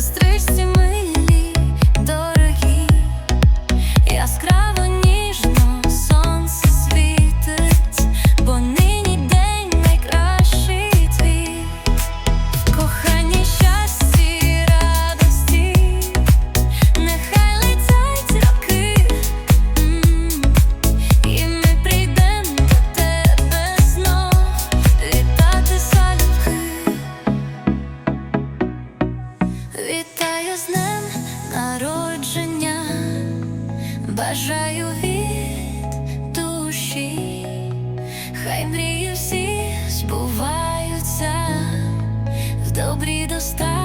стрижці ми. з днем народження, бажаю від душі, хай мрії всі збуваються в добрій достатньо.